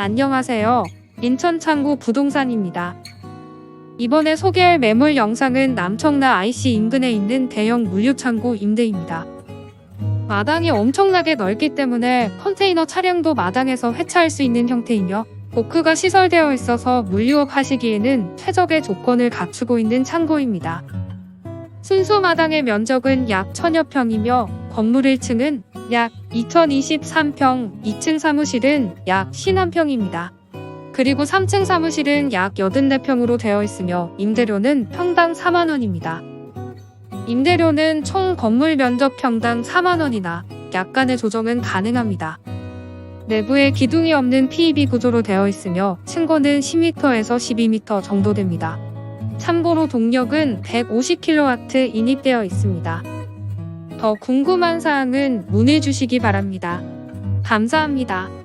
안녕하세요. 인천 창구 부동산입니다. 이번에 소개할 매물 영상은 남청라 IC 인근에 있는 대형 물류창고 임대입니다. 마당이 엄청나게 넓기 때문에 컨테이너 차량도 마당에서 회차할 수 있는 형태이며 보크가 시설되어 있어서 물류업 하시기에는 최적의 조건을 갖추고 있는 창고입니다. 순수 마당의 면적은 약 1000여 평이며 건물 1층은 약 2023평, 2층 사무실은 약 51평입니다. 그리고 3층 사무실은 약 84평으로 되어 있으며 임대료는 평당 4만원입니다. 임대료는 총 건물 면적 평당 4만원이나 약간의 조정은 가능합니다. 내부에 기둥이 없는 PEB 구조로 되어 있으며 층고는 10m에서 12m 정도 됩니다. 참고로 동력은 150kW 인입되어 있습니다. 더 궁금한 사항은 문의 주시기 바랍니다. 감사합니다.